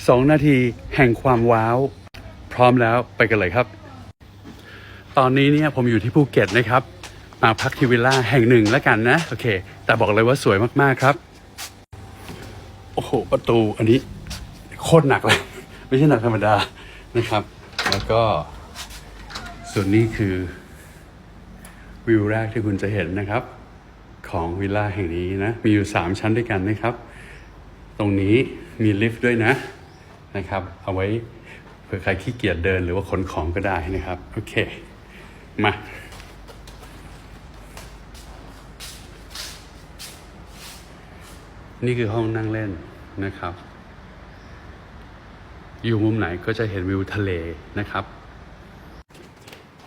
2 นาทีแห่งความว้าว พร้อมแล้วไปกันเลยครับ ตอนนี้เนี่ยผมอยู่ที่ภูเก็ตนะครับ มาพักที่วิลล่าแห่งหนึ่งแล้วกันนะ โอเค แต่บอกเลยว่าสวยมากๆครับ โอ้โห ประตูอันนี้โคตรหนักเลย ไม่ใช่หนักธรรมดานะครับ แล้วก็ ส่วนนี้คือ วิวแรกที่คุณจะเห็นนะครับของวิลล่าแห่งนี้นะ มีอยู่ 3 ชั้นด้วยกันนะครับ ตรงนี้มีลิฟต์ด้วยนะ นะครับ เอาไว้เผื่อใครขี้เกียจเดินหรือว่าขนของก็ได้นะครับ โอเค มานี่คือห้องนั่งเล่นนะครับ อยู่มุมไหนก็จะเห็นวิวทะเลนะครับ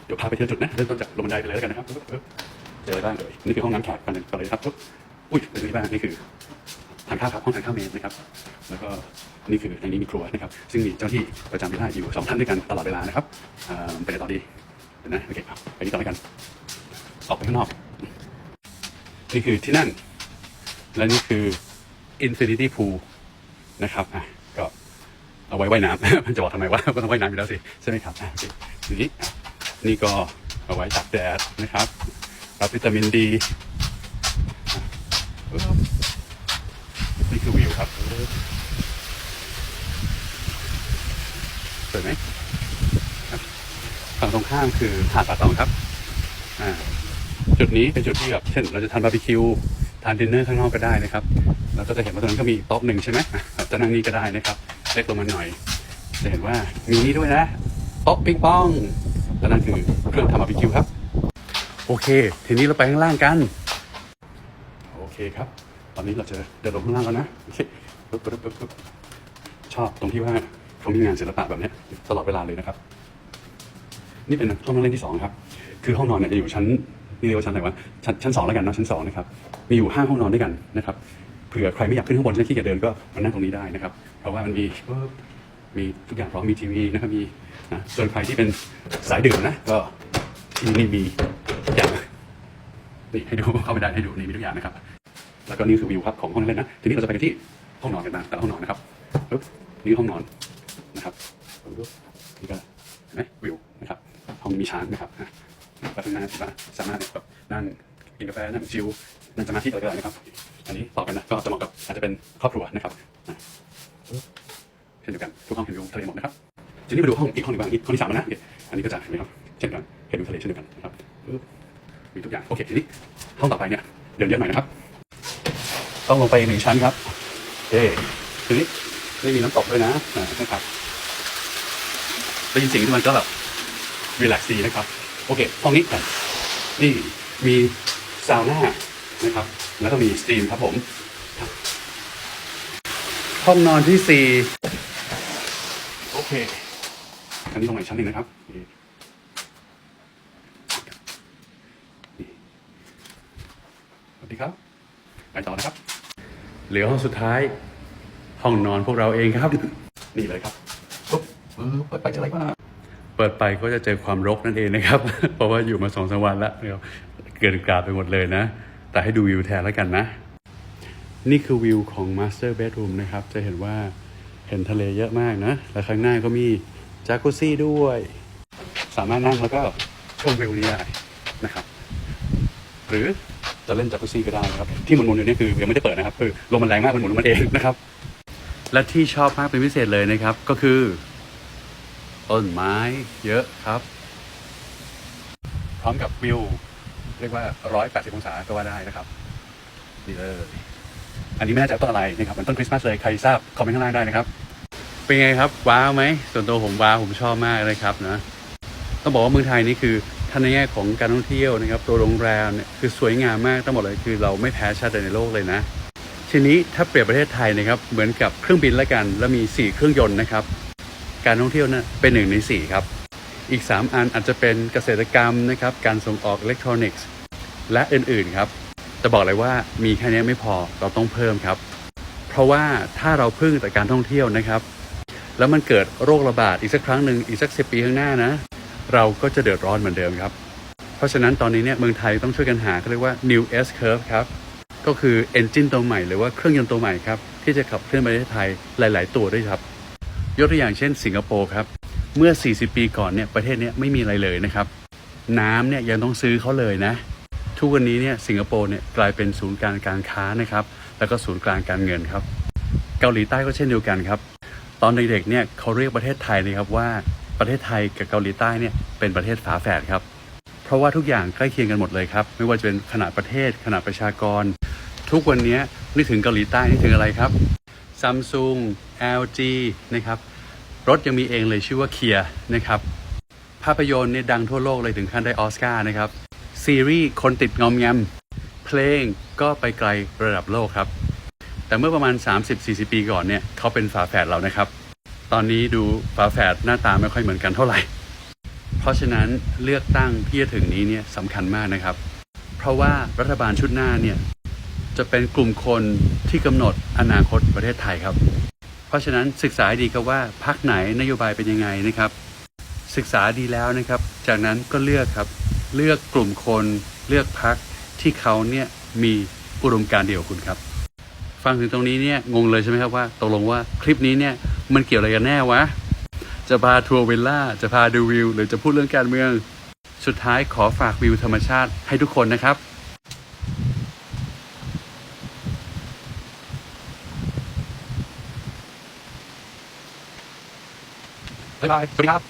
เดี๋ยวพาไปเที่ยวจุดนะ เริ่มต้นจากลงบันไดไปเลยแล้วกันนะครับ เจอไรบ้างเลยนี่คือห้องน้ำแขกกันเลยครับ อุ้ยเป็นนี้บ้างนี่คือ ทานข้าวครับห้องทานข้าวเมนนะครับ แล้วก็นี่คือในนี้มีครัวนะครับ ซึ่งมีเจ้าที่ประจำเวลาอยู่สองท่านด้วยกันตลอดเวลานะครับไปกันต่อดีเดี๋ยวนะโอเคครับไปนี่ต่อด้วกัน ออกไปข้างนอก นี่คือที่นั่ง และนี่คือ Infinity Pool นะครับอะก็เอาไว้ว่ายน้ำ มันจะบอกทำไมว่าก็ต้องว่ายน้ำอยู่แล้วสิใช่ไหมครับอะโอเคทีนี้อ่นี่ก็เอาไว้ตากแดดนะครับ รับวิตามินดี ครับสวยไหมครับฝั่งตรงข้ามคือหาดป่าตองครับ อ่า จุดนี้เป็นจุดที่แบบเช่น เราจะทานบาร์บีคิวทานดินเนอร์ข้างนอกก็ได้นะครับ แล้วก็จะเห็นว่าตรงนั้นก็มีโต๊ะหนึ่งใช่ไหมจะนั่งนี่ก็ได้นะครับเล็กลงมาหน่อย จะเห็นว่ามีนี่ด้วยนะโต๊ะปิงปองและนั่นคือเครื่องทำบาร์บีคิวครับ โอเค ทีนี้เราไปข้างล่างกัน โอเคครับ ตอนนี้เราจะเดินลงข้างล่างแล้วนะโอเคปึ๊บปึ๊บปึ๊บปึ๊บชอบตรงที่ว่าเขามีงานศิลปะแบบนี้ตลอดเวลาเลยนะครับ นี่เป็นห้องนั่งเล่นที่สองครับ คือห้องนอนเนี่ยจะอยู่ชั้นนี่เรียกว่าชั้นอะไรวะชั้นชั้นสองแล้วกันนะชั้นสองนะครับ มีอยู่ห้าห้องนอนด้วยกันนะครับเผื่อใครไม่อยากขึ้นข้างบนใช่ขี้เกียจเดินก็มานั่งตรงนี้ได้นะครับ เพราะว่ามันมีมีทุกอย่างพร้อมมีทีวีนะครับมีนะส่วนใครที่เป็นสายดื่มนะก็ที่นี่มีทุกอย่างนี่ให้ดูเข้าไปได้ให้ดูนี่มีทุกอย่างนะครับ แล้วก็นี่คือวิวครับของห้องนั่งเล่นนะทีนี้เราจะไปกันที่ห้องนอนกันนะแต่ละห้องนอนนะครับปึ๊บนี่ห้องนอนนะครับนี่ก็เห็นไหมวิวนะครับห้องมีช้างนะครับอะไปข้างหน้าสามารถแบบนั่งกินกาแฟนั่งชิลนั่งสมาธิอะไรก็ได้นะครับ อันนี้ต่อไปนะก็จะเหมาะกับอาจจะเป็นครอบครัวนะครับเช่นเดียวกันทุกห้องเห็นวิวทะเลหมดนะครับทีนี้มาดูห้องอีกห้องหนึ่งบ้างนี่ห้องที่สามนะอันนี้ก็จะเห็นไหมครับเช่นกันเห็นวิวทะเลเช่นเดียวกันนะครับปึ๊บมีทุกอย่างโอเคทีนี้ห้องต่อไปเนี่ยเดินเยอะหน่อยนะครับ ต้องลงไปอีกหนึ่งชั้นครับโอเคทีนี้นี่มีน้ำตกด้วยนะอ่านะครับได้ยินเสียงที่มันก็แบบรีแลกซ์ดีนะครับ โอเคห้องนี้กันนี่มีซาวน่านะครับ แล้วก็มีสตรีมครับผม ห้องนอนที่สี่โอเคอันนี้ลงมาอีกชั้นหนึ่งนะครับนี่นี่สวัสดีครับ ไปต่อนะครับ เหลือห้องสุดท้าย ห้องนอนพวกเราเองครับ นี่เลยครับปุ๊บปึ๊บเปิดไปเจออะไรบ้างเปิดไปก็จะเจอความรกนั่นเองนะครับ เพราะว่าอยู่มาสองสามวันแล้วนะครับเกินกราดไปหมดเลยนะ แต่ให้ดูวิวแทนแล้วกันนะ นี่คือวิวของ Master Bedroom นะครับ จะเห็นว่าเห็นทะเลเยอะมากนะ และข้างหน้าก็มีจากุซี่ด้วย สามารถนั่งแล้วก็ชมวิวนี้ได้นะครับ หรือ จะเล่นจากุซี่ก็ได้นะครับ ที่หมุนๆอยู่นี่คือยังไม่ได้เปิดนะครับ คือลมมันแรงมากมันหมุนมันเองนะครับ และที่ชอบมากเป็นพิเศษเลยนะครับ ก็คือต้นไม้เยอะครับ พร้อมกับวิว เรียกว่า 180 องศาก็ว่าได้นะครับนี่เลยอันนี้ไม่น่ใจว่าต้นอะไรนะครับมันต้นคริสต์มาสเลยใครทราบคอมเมนต์ข้างล่างได้นะครับ เป็นไงครับว้าวไหมส่วนตัวผมว้าวผมชอบมากเลยครับนะต้องบอกว่าเมืองไทยนี่คือ ท่าในแง่ของการท่องเที่ยวนะครับตัวโรงแรมเนี่ยคือสวยงามมากต้งบอกเลยคือเราไม่แพ้ชาติใดในโลกเลยนะ ทีนี้ถ้าเปรียบประเทศไทยนะครับเหมือนกับเครื่องบินละกัน แล้วมี 4 เครื่องยนต์นะครับ การท่องเที่ยวนะเป็นหนึ่งใน 4 ครับ อีก 3 อันอาจจะเป็นเกษตรกรรมนะครับการส่งออกอิเล็กทรอนิกส์และอื่นๆครับจะบอกเลยว่ามีแค่นี้ไม่พอเราต้องเพิ่มครับ เพราะว่าถ้าเราพึ่งแต่การท่องเที่ยวนะครับ แล้วมันเกิดโรคระบาดอีกสักครั้งหนึ่งอีกสักสิปีข้างหน้านะ เราก็จะเดือดร้อนเหมือนเดิมครับ เพราะฉะนั้นตอนนี้เนี่ยเมืองไทยต้องช่วยกันหาเขาเรียกว่า new S curve ครับ ก็คือ engine ตัวใหม่หรือว่าเครื่องยนต์ตัวใหม่ครับ ที่จะขับเคลื่อนประเทศไทยหลาย ๆ ตัวด้วยครับ ยกตัวอย่างเช่นสิงคโปร์ครับ เมื่อ 40 ปีก่อนเนี่ยประเทศเนี้ยไม่มีอะไรเลยนะครับ น้ำเนี่ยยังต้องซื้อเขาเลยนะ ทุกวันนี้เนี่ยสิงคโปร์เนี่ยกลายเป็นศูนย์กลางการค้านะครับ แล้วก็ศูนย์กลางการเงินครับ เกาหลีใต้ก็เช่นเดียวกันครับ ตอนเด็กๆเนี่ยเขาเรียกประเทศไทยนะครับว่า ประเทศไทยกับเกาหลีใต้เนี่ยเป็นประเทศฝาแฝดครับ เพราะว่าทุกอย่างใกล้เคียงกันหมดเลยครับ ไม่ว่าจะเป็นขนาดประเทศ ขนาดประชากร ทุกวันนี้นึกถึงเกาหลีใต้นึกถึงอะไรครับซัมซุง LG นะครับ รถยังมีเองเลยชื่อว่าเคียนะครับ ภาพยนตร์เนี่ยดังทั่วโลกเลยถึงขั้นได้ออสการ์นะครับ ซีรีส์คนติดงอมแงม เพลงก็ไปไกลระดับโลกครับ แต่เมื่อประมาณ 30-40 ปีก่อนเนี่ยเขาเป็นฝาแฝดเรานะครับ ตอนนี้ดูฝาแฝดหน้าตาไม่ค่อยเหมือนกันเท่าไหร่ เพราะฉะนั้นเลือกตั้งที่จะถึงนี้เนี่ยสำคัญมากนะครับ เพราะว่ารัฐบาลชุดหน้าเนี่ยจะเป็นกลุ่มคนที่กำหนดอนาคตประเทศไทยครับ เพราะฉะนั้นศึกษาดีครับว่าพักไหนนโยบายเป็นยังไงนะครับ ศึกษาดีแล้วนะครับ จากนั้นก็เลือกครับ เลือกกลุ่มคนเลือกพักที่เขาเนี่ยมีอุดมการณ์เดียวกับคุณครับ ฟังถึงตรงนี้เนี่ยงงเลยใช่ไหมครับว่าตกลงว่าคลิปนี้เนี่ย มันเกี่ยวอะไรกันแน่วะ จะพาทัวร์เวลล่า จะพาดูวิว หรือจะพูดเรื่องการเมือง สุดท้ายขอฝากวิวธรรมชาติให้ทุกคนนะครับบ๊ายบายสวัสดีครับ